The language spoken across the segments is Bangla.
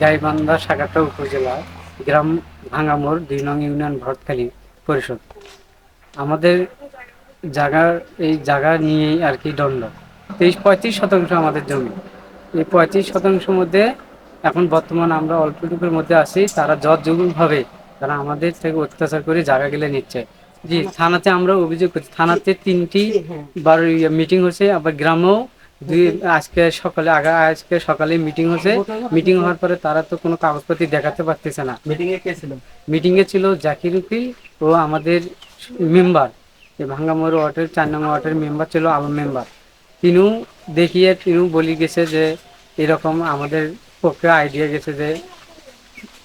গাইবান্ধা সাগাটা উপজেলা গ্রাম ভাঙ্গামোড় দুই নং ইউনিয়ন ভরতখালী পরিষদ। আমাদের জায়গার এই জায়গা নিয়েই আর কি দণ্ড তেইশ পঁয়ত্রিশ শতাংশ আমাদের জমি। এই পঁয়ত্রিশ শতাংশের মধ্যে এখন বর্তমান আমরা অল্পটুকুর মধ্যে আছি তারা যতযোগ্যভাবে তারা আমাদের থেকে অত্যাচার করে জায়গা গেলে নিচ্ছে। জি থানাতে আমরা অভিযোগ করছি থানাতে তিনটি বার মিটিং হচ্ছে আবার গ্রামেও দুই আজকে সকালে আগা আজকে সকালে মিটিং হচ্ছে মিটিং হওয়ার পরে তারা তো কোনো কাগজপত্র দেখাতে পারতেছে না। মিটিং এ কে ছিল? মিটিংয়ে ছিল জাকির উকিল ও আমাদের মেম্বার ভাঙ্গামোর ওয়ার্ডের চার নম্বর ওয়ার্ডের মেম্বার ছিল আমার মেম্বার তিনিও দেখিয়ে তিনিও বলি গেছে যে এরকম আমাদের পক্ষে আইডিয়া গেছে যে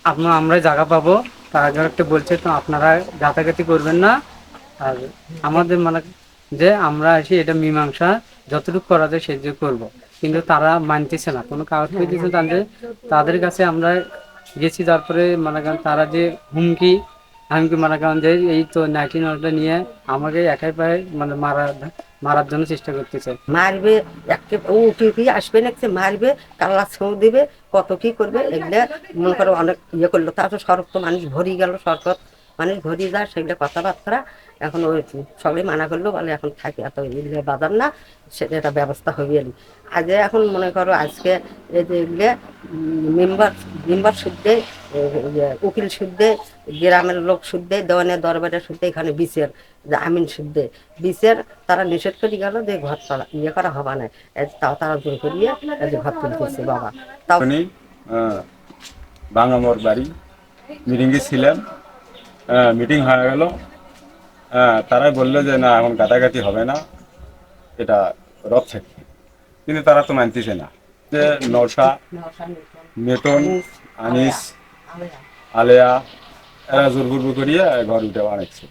আপনার আমরা জায়গা পাবো। তার আগে একটা বলছে তো আপনারা গাতাগাতি করবেন না। আর আমাদের মানে যে আমরা এসে এটা মীমাংসা। যতটুকু করা যায় সেটুকু করব। কিন্তু তারা মানতেছে না। কোনো কাগজ পেয়েছে তাদের তাদের কাছে আমরা গেছি তারপরে মানে করেন তারা যে হুমকি হুমকি মানে করেন যে এই তো নাইনটিন নিয়ে আমাকে একাই পায়ে মানে মারা, মারার জন্য চেষ্টা করতেছে। মারবে একটা ও উঠে আসবে না মারবে কাল্লা ছেউ দিবে, কত কি করবে, এগুলো মনে করো অনেক ইয়ে করল। তারপর সড়ক তো মানুষ ভরি গেল সরকত মানুষ ভরি যায় সেগুলো কথাবার্তা। এখন ওই সবাই মানা করল, বলে এখন থাকে, এত এগুলো বাজার না, সেটা একটা ব্যবস্থা হবে আর আগে এখন মনে করো আজকে এই যে এগুলো মেম্বার মেম্বার শুদ্ধে উকিল শুদ্ধে, গ্রামের লোক শুদ্ধে দেওয়ানের দরবারের শুদ্ধে, এখানে বিচের, যে আমিন শুদ্ধে। বিচের তারা নিষেধ করে গেল যে ঘর তোলা ইয়ে করা হবে না। তাও তারা জোর করিয়ে ঘর তুলতেছে বাবা। তাও উনি বাঙামোর বাড়ি মিটিংয়ে ছিলেন। মিটিং হয়ে গেল। তারাই বলল যে না এখন গাদাগাতি হবে না। এটা রথ থেকে। কিন্তু তারা তো মানতেছে না। যে নৌসা মেতন আনিস আলেয়া এরা জোর গুরবু করিয়ে ঘর উঠে বানাচ্ছে